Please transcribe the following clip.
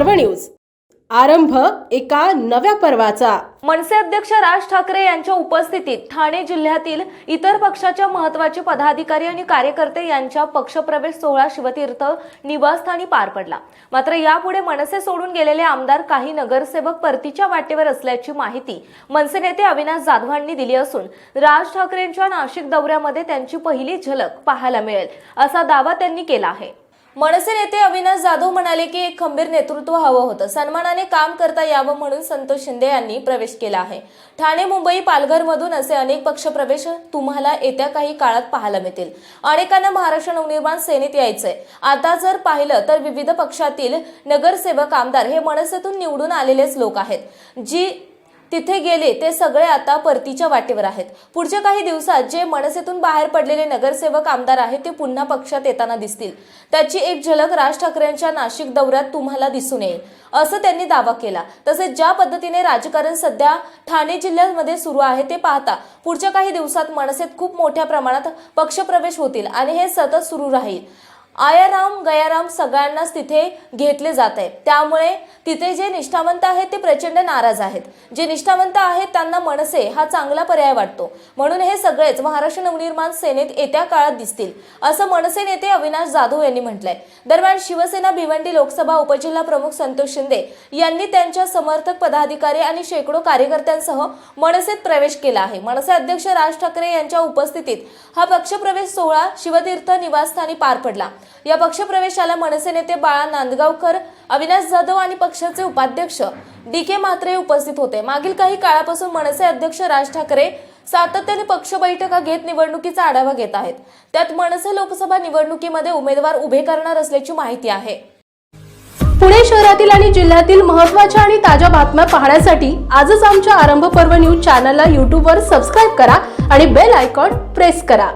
पर्व न्यूज. आरंभ एका नव्या पर्वाचा. मनसे अध्यक्ष राज ठाकरे यांच्या उपस्थितीत ठाणे जिल्ह्यातील इतर पक्षाच्या महत्त्वाचे पदाधिकारी आणि कार्यकर्ते यांच्या पक्षप्रवेश सोहळा शिवतीर्थ निवासस्थानी पार पडला. मात्र यापुढे मनसे सोडून गेलेले आमदार काही नगरसेवक परतीच्या वाटेवर असल्याची माहिती मनसे नेते अविनाश जाधवांनी दिली असून राज ठाकरेंच्या नाशिक दौऱ्यामध्ये त्यांची पहिली झलक पाहायला मिळेल असा दावा त्यांनी केला आहे. मनसे नेते अविनाश जाधव म्हणाले की एक खंबीर नेतृत्व हवं होतं. सन्मानाने काम करता यावं म्हणून संतोष शिंदे यांनी प्रवेश केला आहे. ठाणे मुंबई पालघरमधून असे अनेक पक्षप्रवेश तुम्हाला येत्या काही काळात पाहायला मिळतील. अनेकांना महाराष्ट्र नवनिर्माण सेनेत यायचंय. आता जर पाहिलं तर विविध पक्षातील नगरसेवक आमदार हे मनसेतून निवडून आलेलेच लोक आहेत. जी तिथे गेले ते सगळे आता परतीच्या वाटेवर आहेत. पुढच्या काही दिवसात जे मनसेतून बाहेर पडलेले नगरसेवक आमदार आहेत ते पुन्हा पक्षात येताना दिसतील. त्याची एक झलक राज ठाकरेंच्या नाशिक दौऱ्यात तुम्हाला दिसून येईल. असं त्यांनी दावा केला. तसेच ज्या पद्धतीने राजकारण सध्या ठाणे जिल्ह्यामध्ये सुरू आहे ते पाहता पुढच्या काही दिवसात मनसेत खूप मोठ्या प्रमाणात पक्षप्रवेश होतील आणि हे सतत सुरू राहील. आयाराम गयाराम सगळ्यांनाच तिथे घेतले जात आहे त्यामुळे तिथे जे निष्ठावंत आहेत ते प्रचंड नाराज आहेत. जे निष्ठावंत आहेत त्यांना मनसे हा चांगला पर्याय वाटतो. म्हणून हे सगळेच महाराष्ट्र नवनिर्माण सेनेत येत्या काळात दिसतील असं मनसे नेते अविनाश जाधव यांनी म्हटलंय. दरम्यान शिवसेना भिवंडी लोकसभा उपजिल्हा प्रमुख संतोष शिंदे यांनी त्यांच्या समर्थक पदाधिकारी आणि शेकडो कार्यकर्त्यांसह मनसेत प्रवेश केला आहे. मनसे अध्यक्ष राज ठाकरे यांच्या उपस्थितीत हा पक्षप्रवेश सोहळा शिवतीर्थ निवासस्थानी पार पडला. या पक्षप्रवेशाला मनसे नेते बाळा नांदगावकर अविनाश जाधव आणि पक्षाचे उपाध्यक्ष डी के म्हात्रे उपस्थित होते. मागील काही काळापासून मनसे अध्यक्ष राज ठाकरे सातत्याने पक्ष बैठका घेत निवडणुकीचा आढावा घेत आहेत. त्यात मनसे लोकसभा निवडणुकीमध्ये उमेदवार उभे करणार असल्याची माहिती आहे. पुणे शहरातील आणि जिल्ह्यातील महत्त्वाच्या आणि ताज्या बातम्या पाहण्यासाठी आजच आमच्या आरंभ पर्व न्यूज चॅनलला यूट्यूबवर सबस्क्राईब करा आणि बेल आयकॉन प्रेस करा.